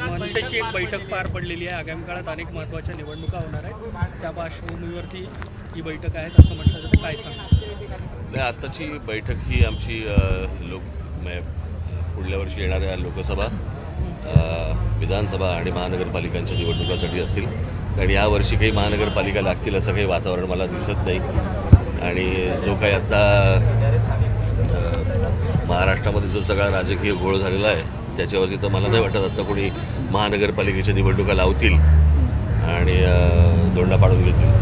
मनसेची एक बैठक पार पडलेली आहे. आगामी काळात अनेक महत्त्वाच्या निवडणुका होणार आहेत. त्या पार्श्वभूमीवरती ही बैठक आहे असं म्हटलं जातं. काय सांग नाही आत्ताची बैठक ही आमची लोक म्हणजे पुढल्या वर्षी येणाऱ्या लोकसभा विधानसभा आणि महानगरपालिकांच्या निवडणुकासाठी असतील. कारण यावर्षी काही महानगरपालिका लागतील असं काही वातावरण मला दिसत नाही. आणि जो काही आत्ता महाराष्ट्रामध्ये जो सगळा राजकीय घोळ झालेला आहे त्याच्यावरती तर मला नाही वाटत आता कोणी महानगरपालिकेच्या निवडणुका लावतील आणि दोंडा पाडून घेतील.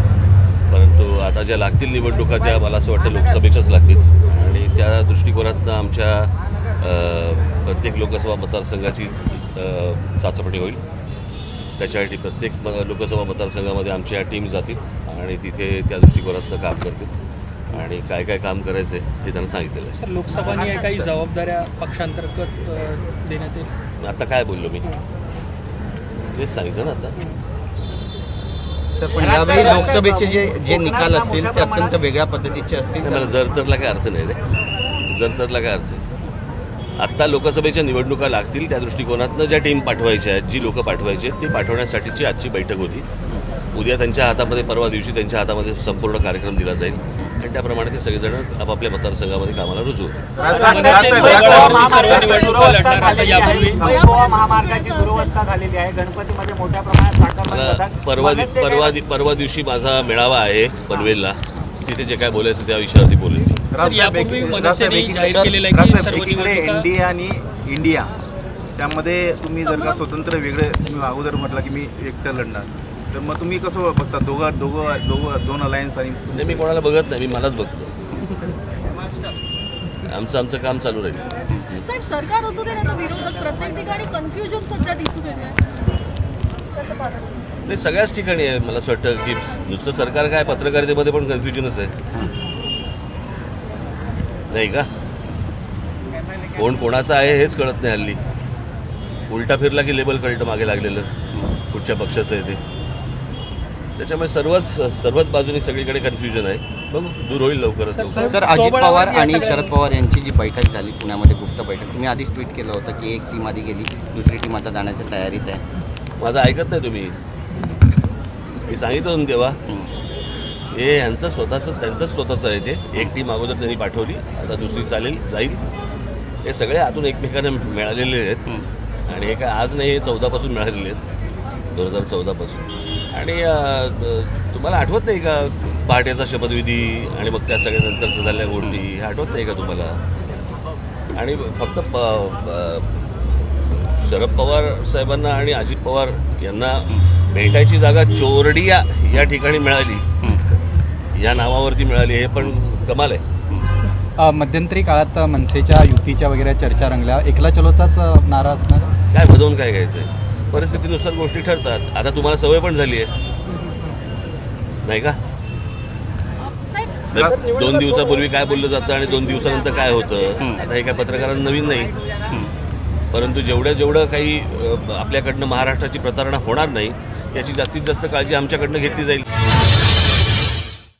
परंतु आता ज्या लागतील निवडणुका त्या मला असं वाटतं लोकसभेच्याच लागतील. आणि त्या दृष्टिकोनातनं आमच्या प्रत्येक लोकसभा मतदारसंघाची चाचपणी होईल. त्याच्यासाठी प्रत्येक म- लोकसभा मतदारसंघामध्ये आमच्या टीम जातील आणि तिथे त्या दृष्टिकोनातनं काम करतील. आणि काय काय काम करायचं आहे हे त्यांना सांगितलेलं आहे. सर लोकसभानी काही जबाबदाऱ्या पक्षांतर्गत देण्यात येईल? आता काय बोललो मी? तेच सांगितलं ना आता. सर पण यावेळी लोकसभेचे जे जे निकाल असतील ते अत्यंत वेगळ्या पद्धतीचे असतील. मला जर तरला काय अर्थ नाही रे. जर तरला काय अर्थ आहे आत्ता लोकसभेच्या निवडणुका लागतील त्या दृष्टिकोनातनं ज्या टीम पाठवायच्या आहेत जी लोक पाठवायची आहेत ती पाठवण्यासाठीची आजची बैठक होती. उद्या त्यांच्या हातामध्ये परवा दिवशी त्यांच्या हातामध्ये संपूर्ण कार्यक्रम दिला जाईल. आणि त्याप्रमाणे ते सगळेजण आपापल्या मतदारसंघामध्ये कामाला रुजू परवा परवा दिवशी माझा मेळावा आहे पनवेलला तिथे जे काय बोलायचं त्या विषयावरती बोलेल एनडीए आणि इंडिया त्यामध्ये तुम्ही जर का स्वतंत्र वेगळे अगोदर म्हटलं की मी एकटं लढणार तर मग तुम्ही कसं बघता? दोघं दोघं दोघं दोन अलायन्स आणि म्हणजे मी कोणाला बघत नाही मी मलाच बघतो. आमचं आमचं काम चालू राहील. साहेब सरकार असू दे ना विरोधक प्रत्येक ठिकाणी कन्फ्युजन सध्या दिसून येत? नाही सगळ्याच ठिकाणी आहे मला असं वाटतं की नुसतं सरकार काय पत्रकारितेमध्ये पण कन्फ्युजनच आहे. नाही का? कोण कोणाचं आहे हेच कळत नाही हल्ली. उलटा फिरला की लेबल कळतं मागे लागलेलं कुठच्या पक्षाचं आहे ते. त्याच्यामुळे सर्वच सर्वच बाजूनी सगळीकडे कन्फ्युजन आहे. मग दूर होईल लवकरच लवकर सर अजित पवार आणि शरद पवार यांची जी बैठक झाली पुण्यामध्ये गुप्त बैठक तुम्ही आधीच ट्विट केलं होतं की एक टीम आधी गेली दुसरी टीम आता जाण्याच्या तयारीत आहे. माझं ऐकत नाही तुम्ही. मी सांगितलं होतं ना तेव्हा. हं. हे यांचं स्वतःच त्यांचंच स्वतःचं आहे ते. एक टीम अगोदर त्यांनी पाठवली आता दुसरी चालेल जाईल. हे सगळे आतून एकमेकांना मिळालेले आहेत. आणि हे काय आज नाही हे चौदापासून मिळालेले आहेत. दोन हजार चौदापासून. आणि तुम्हाला आठवत नाही का पहाटेचा शपथविधी आणि मग त्या सगळ्या नंतर झालेल्या गोष्टी? हे आठवत नाही का तुम्हाला? आणि फक्त प शरद पवार साहेबांना आणि अजित पवार यांना भेटायची जागा चोरडिया या ठिकाणी मिळाली. या नावावरती मिळाली. हे पण कमाल आहे. मध्यंतरी काळात मनसेच्या युतीच्या वगैरे चर्चा रंगल्या. एकला चलोचाच नारा असणार? काय बदवून काय घ्यायचं परिस्थितीनुसार गोष्टी ठरतात. आता तुम्हाला सवय पण झाली आहे. नाही का? नाही, दोन दिवसापूर्वी काय बोललं जातं आणि दोन दिवसानंतर काय होतं? आता हे काय पत्रकारांना नवीन नाही. परंतु जेवढं जेवढं काही अ, आपल्याकडनं महाराष्ट्राची प्रतारणा होणार नाही याची जास्तीत जास्त काळजी आमच्याकडनं घेतली जाईल.